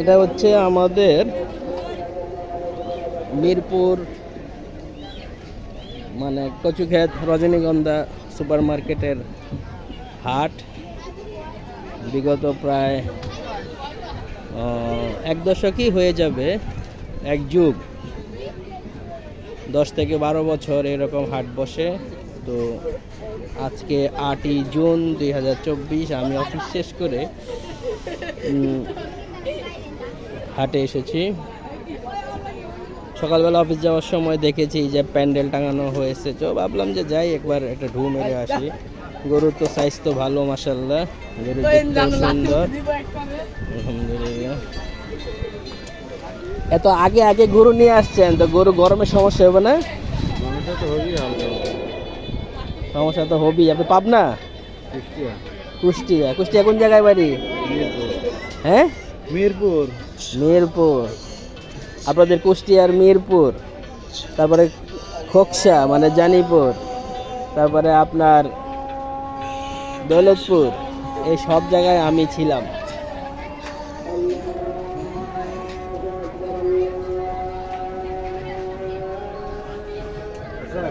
এটা হচ্ছে আমাদের মিরপুর মানে কচুক্ষেত, রজনীগন্ধা সুপার মার্কেটের হাট। বিগত প্রায় এক দশকই হয়ে যাবে এক যুগ। দশ থেকে বারো বছর এরকম হাট বসে। তো আজকে আটই জুন দুই হাজার চব্বিশ আমি অফিস শেষ করে হাটে এসেছি। সকালবেলা অফিস যাওয়ার সময় দেখেছি যে প্যান্ডেল টাঙানো হয়েছে তো ভাবলাম যে যাই একবার একটা ঢু মেরে আসি। গরুর তো সাইজ তো ভালো মাসাল্লাহ গরু সুন্দর। আলহামদুলিল্লাহ। এত আগে আগে গরু নিয়ে আসছেন তো গরু গরমের সমস্যা হবে না? সমস্যা তো হবেই আপনি পাবনা? কুষ্টিয়া। কুষ্টিয়া। কোন জায়গায় বাড়ি? হ্যাঁ? মিরপুর। মিরপুর। আপনাদের কুষ্টিয়ার মিরপুর। তারপরে খোকসা মানে জানিপুর। তারপরে আপনার দৌলতপুর। এই সব জায়গায় আমি ছিলাম।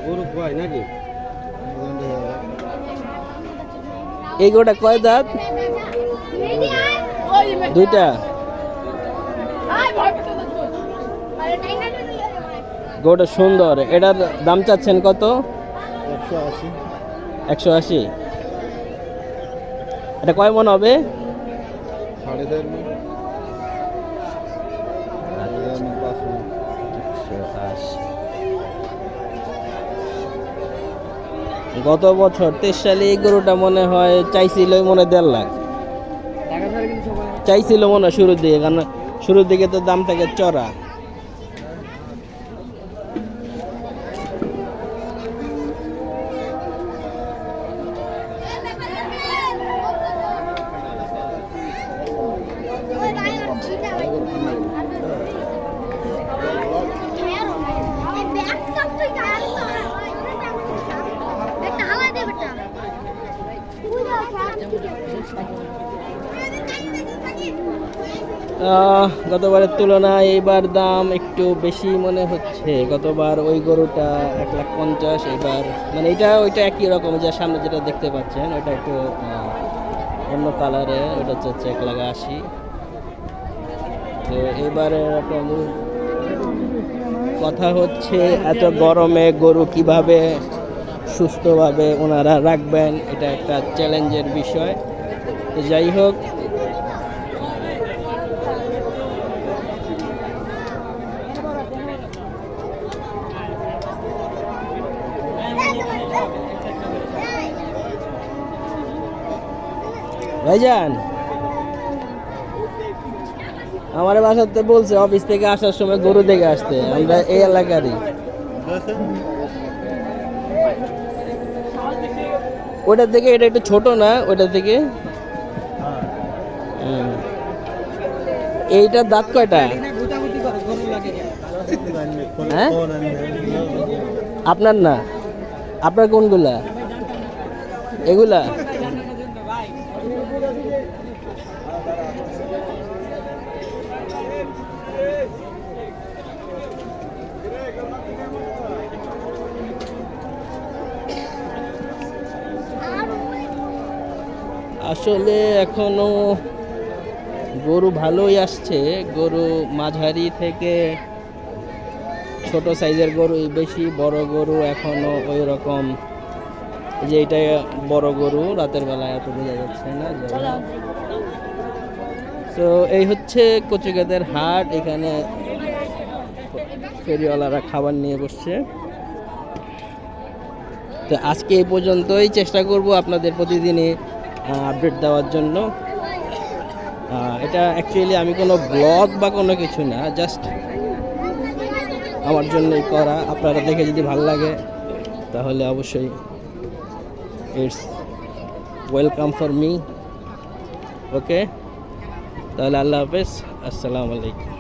গরু খোয়াই নাকি? এই গোটা কয় দাঁত? দুইটা। গোটা সুন্দর। এটার দাম চাচ্ছেন কত? একশো আশি। এটা কয় মন হবে? সাড়ে গত বছর তেইশ সালে এই গরুটা মনে হয় চাইছিল মনে দেড় লাখ। চাইছিল মনে হয় শুরুর দিকে, কারণ শুরুর দিকে তো দাম থাকে চড়া। গতবারের তুলনায় এইবার দাম একটু বেশি মনে হচ্ছে। গতবার ওই গরুটা এক লাখ পঞ্চাশ, এবার মানে এটা, ওইটা একই রকম যে সামনে যেটা দেখতে পাচ্ছেন ওটা একটু অন্য কালারে ওটা হচ্ছে এক লাখ আশি। তো এবারে এরকম কথা হচ্ছে, এত গরমে গরু কীভাবে সুস্থভাবে ওনারা রাখবেন, এটা একটা চ্যালেঞ্জের বিষয়। যাই হোক ভাইজান, আমার বাসাতে বলছে অফিস থেকে আসার সময় গরু দেখে আসতে, আমরা এই এলাকারই ওটার থেকে এটা একটু ছোট না ওটা থেকে। এইটার দাঁত কয়টা? হ্যাঁ? আপনার না? আপনার কোনগুলা? এগুলা? আসলে এখনও গরু ভালোই আসছে। গরু মাঝারি থেকে ছোট সাইজের গরু বেশি বড় গরু এখনও ওই রকম যে এটা বড় গরু রাতের বেলায় এত বোঝা যাচ্ছে না তো এই হচ্ছে কচুগাদের হাট এখানে ফেরিওয়ালারা খাবার নিয়ে বসছে। তো আজকে এই পর্যন্তই চেষ্টা করব আপনাদের প্রতিদিনই আপডেট দেওয়ার জন্য। এটা অ্যাকচুয়ালি আমি কোনো ব্লগ বা কোনো কিছু না জাস্ট আমার জন্যই করা। আপনারা দেখে যদি ভালো লাগে, তাহলে অবশ্যই it's welcome for me okay তাহলে আল্লাহ হাফেজ। আসসালামু আলাইকুম।